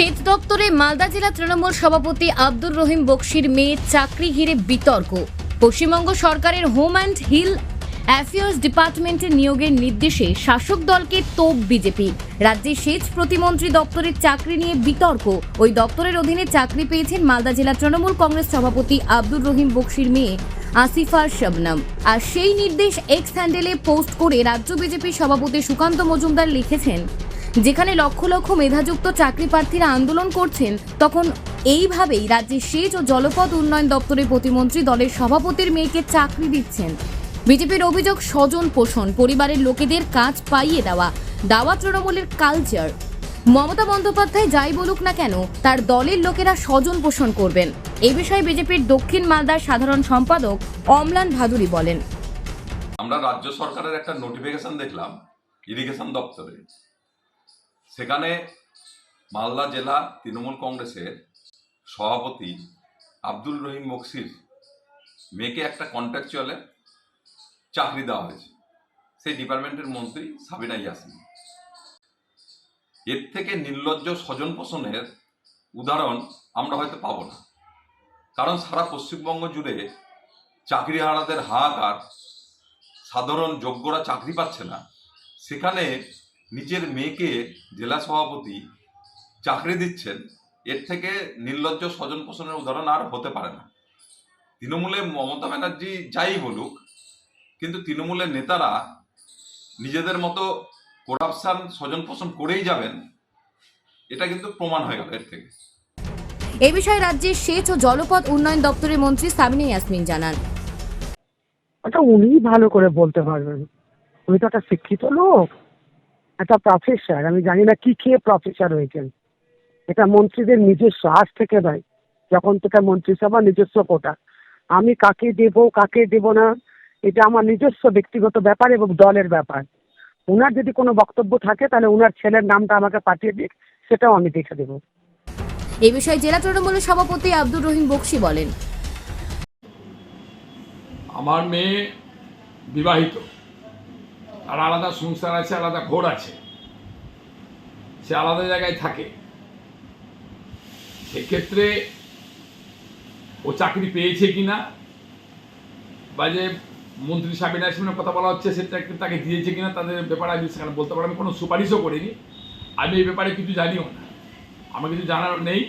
সেচ দপ্তরে মালদা জেলা তৃণমূল সভাপতি আব্দুর রহিম বক্সির মেয়ে চাকরি ঘিরে বিতর্ক। পশ্চিমবঙ্গ সরকারের হোম অ্যান্ড হিল অ্যাফেয়ার্স ডিপার্টমেন্টের নিয়োগের নির্দেশে শাসক দলকে তোপ বিজেপি। রাজ্যে সেচ প্রতিমন্ত্রী দপ্তরের চাকরি নিয়ে বিতর্ক। ওই দপ্তরের অধীনে চাকরি পেয়েছেন মালদা জেলা তৃণমূল কংগ্রেস সভাপতি আব্দুর রহিম বক্সির মেয়ে আসিফা শবনম। আর সেই নির্দেশ এক্স হ্যান্ডেলে পোস্ট করে রাজ্য বিজেপির সভাপতি সুকান্ত মজুমদার লিখেছেন যেখানে লক্ষ লক্ষ মেধাযুক্ত চাকরি প্রার্থীরা আন্দোলন করছেন, তখন এইভাবেই রাজ্যের সেচ ও জলপথ উন্নয়ন দপ্তরের প্রতিমন্ত্রী দলের সভাপতির মেয়েকে চাকরি দিচ্ছেন। বিজেপির অভিযোগ, স্বজন পোষণ, পরিবারের লোকেদের কাজ পাইয়ে দেওয়া দাওয়া তৃণমূলের কালচার মমতা বন্দ্যোপাধ্যায় যাই বলুক না কেন, তার দলের লোকেরা স্বজন পোষণ করবেন। এই বিষয়ে বিজেপির দক্ষিণ মালদার সাধারণ সম্পাদক অমলান ভাদুরী বলেন। আমরা রাজ্য সরকারের একটা নোটিফিকেশন দেখলাম ইরিগেশন দপ্তরে। সেখানে মালদা জেলা তৃণমূল কংগ্রেসের সভাপতি আব্দুল রহিম মকসির মেয়েকে একটা কন্ট্রাকচুয়ালে চাকরি দেওয়া হয়েছে। সেই ডিপার্টমেন্টের মন্ত্রী সাবিনা ইয়াসিন। এর থেকে নির্লজ্জ স্বজন পোষণের উদাহরণ আমরা হয়তো পাবো না। কারণ সারা পশ্চিমবঙ্গ জুড়ে চাকরি চাকরিহারাদের হাহাকার, সাধারণ যোগ্যরা চাকরি পাচ্ছে না। সেখানে নিজের মেয়েকে জেলা সভাপতি চাকরি দিচ্ছেন এর থেকে নির্লজ্জ স্বজন পোষণের উদাহরণ আর হতে পারে না। তৃণমূলে মমতা ব্যানার্জি যাই বলুক কিন্তু তৃণমূলের নেতারা নিজেদের মতো করাপশন স্বজন পোষণ করেই যাবেন এটা কিন্তু প্রমাণ হয়ে গেল এর থেকে। এই বিষয়ে রাজ্যের সেচ ও জলপথ উন্নয়ন দপ্তরের মন্ত্রী সাবিনা ইয়াসমিন জানান। ওটা উনি ভালো করে বলতে পারবেন। উনি তো একটা শিক্ষিত লোক। একটা প্রফেসর আমি জানি না কি খেয়ে প্রফেসর হয়েছেন। এটা মন্ত্রীদের নিজস্ব আজ থেকে নয় যখন থেকে মন্ত্রিসভা নিজস্ব কোটা। আমি কাকে দেব কাকে দেব না এটা আমার নিজস্ব ব্যক্তিগত ব্যাপার এবং দলের ব্যাপার। ওনার যদি কোনো বক্তব্য থাকে তাহলে ওনার ছেলের নামটা আমাকে পাঠিয়ে দিক সেটাও আমি দেখে দেবো। এই বিষয়ে জেলা তৃণমূলের সভাপতি আব্দুর রহিম বক্সি বলেন। আমার মেয়ে বিবাহিত। আর আলাদা সংসার আছে, আলাদা ঘর আছে। সে আলাদা জায়গায় থাকে। সেক্ষেত্রে ও চাকরি পেয়েছে কি না বা যে মন্ত্রী সাবিনা ইয়াসমিনের কথা বলা হচ্ছে, সেটা তাকে দিয়েছে কিনা, তাদের ব্যাপারে আমি সেখানে বলতে পারব আমি কোনো সুপারিশও করিনি। আমি এই ব্যাপারে কিছু জানিও না। আমার কিছু জানার নেই।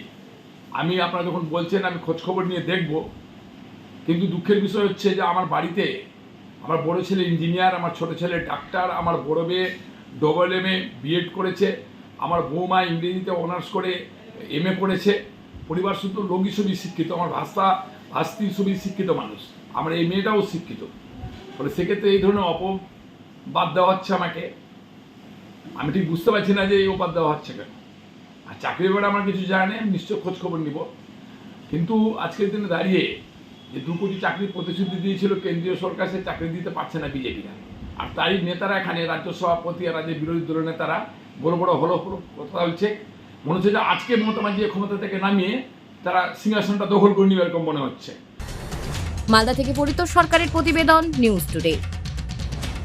আমি আপনারা যখন বলছেন, আমি খোঁজখবর নিয়ে দেখব। কিন্তু দুঃখের বিষয় হচ্ছে যে আমার বাড়িতে আমার বড় ছেলে ইঞ্জিনিয়ার, আমার ছোট ছেলে ডাক্তার, আমার বড় মেয়ে ডবল এম এ বিএড করেছে, আমার বৌমা ইংরেজিতে অনার্স করে এম এ করেছে পরিবার শুধু লোকই সবই শিক্ষিত, আমার ভাষা ভাস্তি সবই শিক্ষিত মানুষ। আমার এই মেয়েটাও শিক্ষিত। ফলে সেক্ষেত্রে এই ধরনের অপবাদ দেওয়া হচ্ছে আমাকে। আমি ঠিক বুঝতে পারছি না যে এই অপবাদ দেওয়া হচ্ছে কেন। আর চাকরি ব্যাপারে আমার কিছু জানে নিশ্চয় খোঁজ খবর নিব। কিন্তু আজকের দিনে দাঁড়িয়ে যে দু কোটি চাকরির প্রতিশ্রুতি দিয়েছিল কেন্দ্রীয় সরকার, সে চাকরি দিতে পারছে না বিজেপিরা। আর তাই নেতারা এখানে, রাজ্য সভাপতি আর রাজ্যের বিরোধী দলের নেতারা, বড় বড় হলো কথা হচ্ছে। মনে হচ্ছে যে আজকে মমতা ব্যানার্জি ক্ষমতা থেকে নামিয়ে তারা সিংহাসনটা দখল করে নিবে এরকম মনে হচ্ছে। মালদা থেকে পরিত সরকারের প্রতিবেদন, নিউজ টুডে।